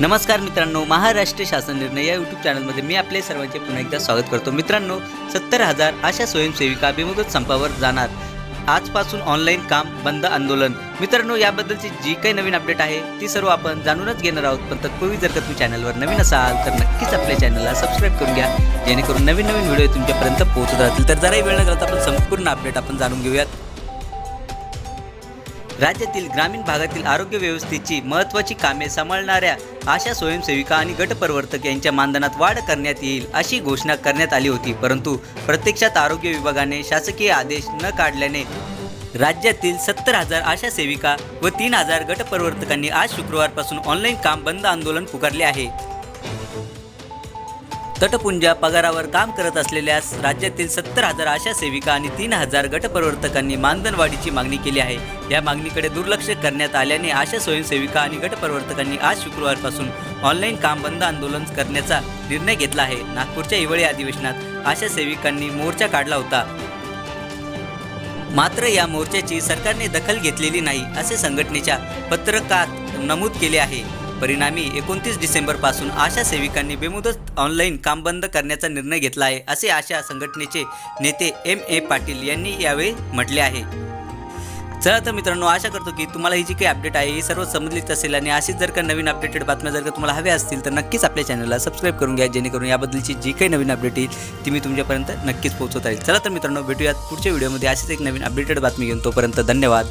नमस्कार मित्रांनो महाराष्ट्र शासन निर्णय या यूट्यूब चॅनलमध्ये मी आपले सर्वांचे पुन्हा एकदा स्वागत करतो. मित्रांनो सत्तर हजार अशा स्वयंसेविका बेमुदत संपावर जाणार. आजपासून ऑनलाईन काम बंद आंदोलन. मित्रांनो याबद्दलची जी काही नवीन अपडेट आहे ती सर्व आपण जाणूनच घेणार आहोत. पण तत्पूर्वी जर का तुम्ही चॅनलवर नवीन असाल तर नक्कीच आपल्या चॅनलला सबस्क्राईब करून घ्या. जेणेकरून नवीन नवीन व्हिडिओ तुमच्यापर्यंत पोहोचत राहतील. तर जराही वेळ न घालता आपण संपूर्ण अपडेट आपण जाणून घेऊयात. राज्यातील ग्रामीण भागातील आरोग्य व्यवस्थेची महत्त्वाची कामे सांभाळणाऱ्या आशा स्वयंसेविका आणि गटप्रवर्तक यांच्या मानधनात वाढ करण्यात येईल अशी घोषणा करण्यात आली होती. परंतु प्रत्यक्षात आरोग्य विभागाने शासकीय आदेश न काढल्याने राज्यातील सत्तर हजार आशा सेविका व तीन हजार गटप्रवर्तकांनी आज शुक्रवारपासून ऑनलाईन काम बंद आंदोलन पुकारले आहे. तटपुंजा पगारावर काम करत असलेल्या राज्यातील सत्तर हजार आशा सेविका आणि तीन हजार गटप्रवर्तकांनी मानधनवाढीची मागणी केली आहे. या मागणीकडे दुर्लक्ष करण्यात आल्याने आशा स्वयंसेविका आणि गटप्रवर्तकांनी आज शुक्रवारपासून ऑनलाईन काम बंद आंदोलन करण्याचा निर्णय घेतला आहे. नागपूरच्या हिवाळी अधिवेशनात आशा सेविकांनी मोर्चा काढला होता. मात्र या मोर्चाची सरकारने दखल घेतलेली नाही असे संघटनेच्या पत्रकात नमूद केले आहे. परिणामी एकोणतीस डिसेंबरपासून आशा सेविकांनी बेमुदत ऑनलाईन काम बंद करण्याचा निर्णय घेतला आहे असे आशा संघटनेचे नेते एम ए पाटील यांनी यावेळी म्हटले आहे. चला तर मित्रांनो आशा करतो की तुम्हाला ही जी काही अपडेट आहे ही सर्व समजलीच असेल आणि अशीच जर का नवीन अपडेटेड बातम्या जर का तुम्हाला हव्या असतील तर नक्कीच आपल्या चॅनलला सबस्क्राईब करून घ्या जेणेकरून याबद्दलची जी काही नवीन अपडेट येईल ती मी तुमच्यापर्यंत नक्कीच पोहोचवता येईल. चला तर मित्रांनो भेटूयात पुढच्या व्हिडिओमध्ये अशीच एक नवीन अपडेटेड बातमी घेऊन तोपर्यंत धन्यवाद.